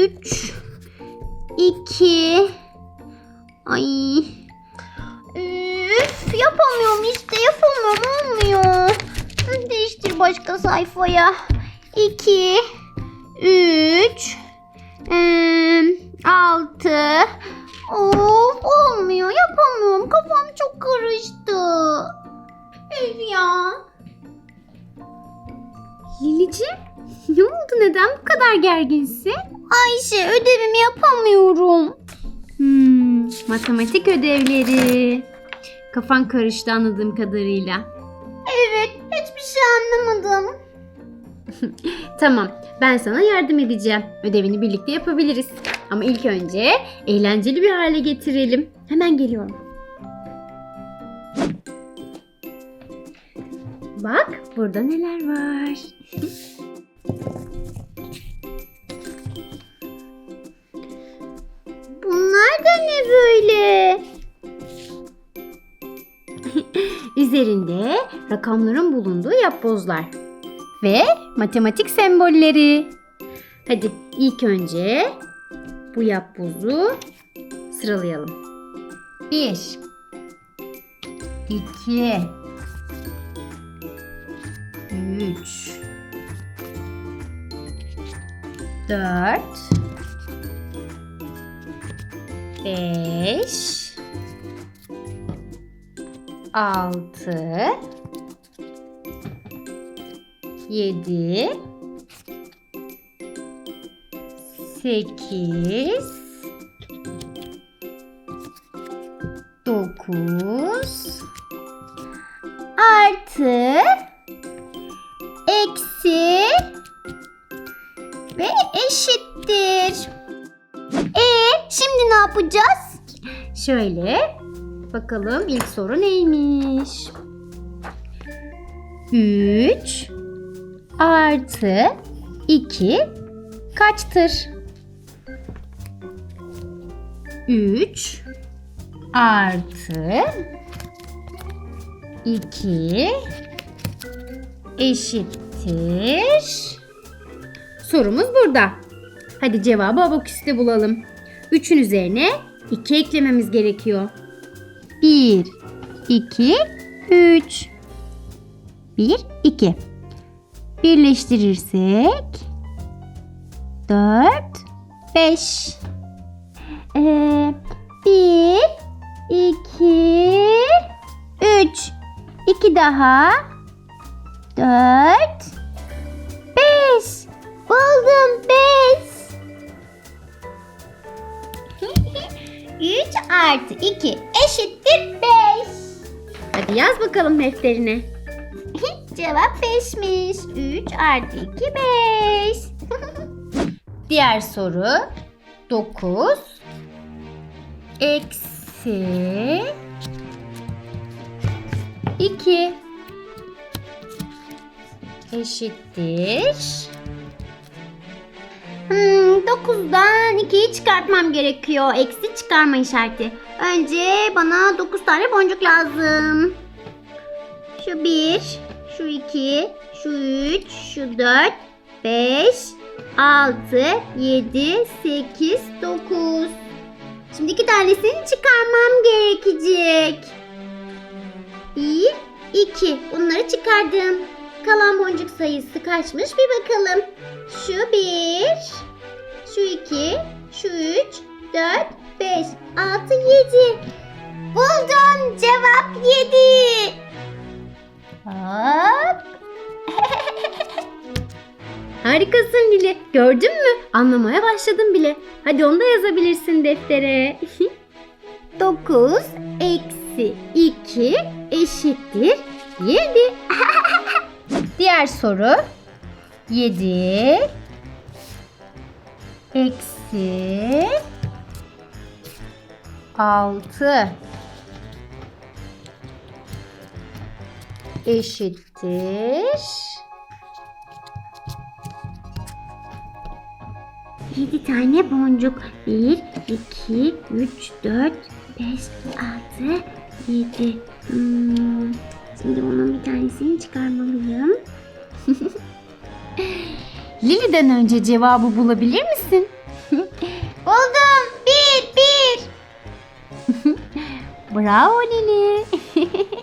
Üç. iki. Ay. Üf, yapamıyorum işte yapamıyorum olmuyor. Değiştir başka sayfaya. İki. Üç. em, altı. Of olmuyor yapamıyorum kafam çok karıştı. Üf ya. Lili'ciğim ne oldu neden bu kadar gerginsin? Ayşe ödevimi yapamıyorum. Hmm, matematik ödevleri. Kafan karıştı anladığım kadarıyla. Evet hiçbir şey anlamadım. tamam ben sana yardım edeceğim. Ödevini birlikte yapabiliriz. Ama ilk önce eğlenceli bir hale getirelim. Hemen geliyorum. Bak burada neler var. Üzerinde rakamların bulunduğu yapbozlar ve matematik sembolleri. Hadi ilk önce bu yapbozu sıralayalım. 1 2 3 4 5 6 7 8 9 artı. Eksi. Ve eşittir. E şimdi ne yapacağız? Şöyle bakalım ilk soru neymiş? 3 artı 2 kaçtır? 3 artı 2 eşittir. Sorumuz burada. Hadi cevabı abaküste bulalım. 3'ün üzerine 2 eklememiz gerekiyor. 1, 2, 3. 1, 2. Birleştirirsek 4, 5. Ee, 1, 2, 3. 2 daha. 4, 5. Buldum 5. 3 artı 2 eşittir 5. Hadi yaz bakalım defterine. Cevap 5'miş. 3 artı 2 5. Diğer soru 9 eksi 2 eşittir. Hmm, 9'dan 2'yi çıkartmam gerekiyor. Eksi çıkarma işareti. Önce bana 9 tane boncuk lazım. Şu 1, şu 2, şu 3, şu 4, 5, 6, 7, 8, 9. Şimdi iki tanesini çıkarmam gerekecek. 1, 2. Bunları çıkardım. Kalan boncuk sayısı kaçmış bir bakalım. Şu 1, şu 2, şu 3, 4, 5, 6, 7. Buldum. Cevap 7. Hop. Harikasın Lili. Gördün mü? Anlamaya başladım bile. Hadi onu da yazabilirsin deftere. 9 eksi 2 eşittir 7. Diğer soru. 7 eksi 6 eşittir 7 tane boncuk. 1, 2, 3, 4, 5, 6, 7. Hmm. Şimdi bunun bir tanesini çıkarmalıyım. Lili'den önce cevabı bulabilir misin? misin? Buldum. Bir, bir. Bravo Lili.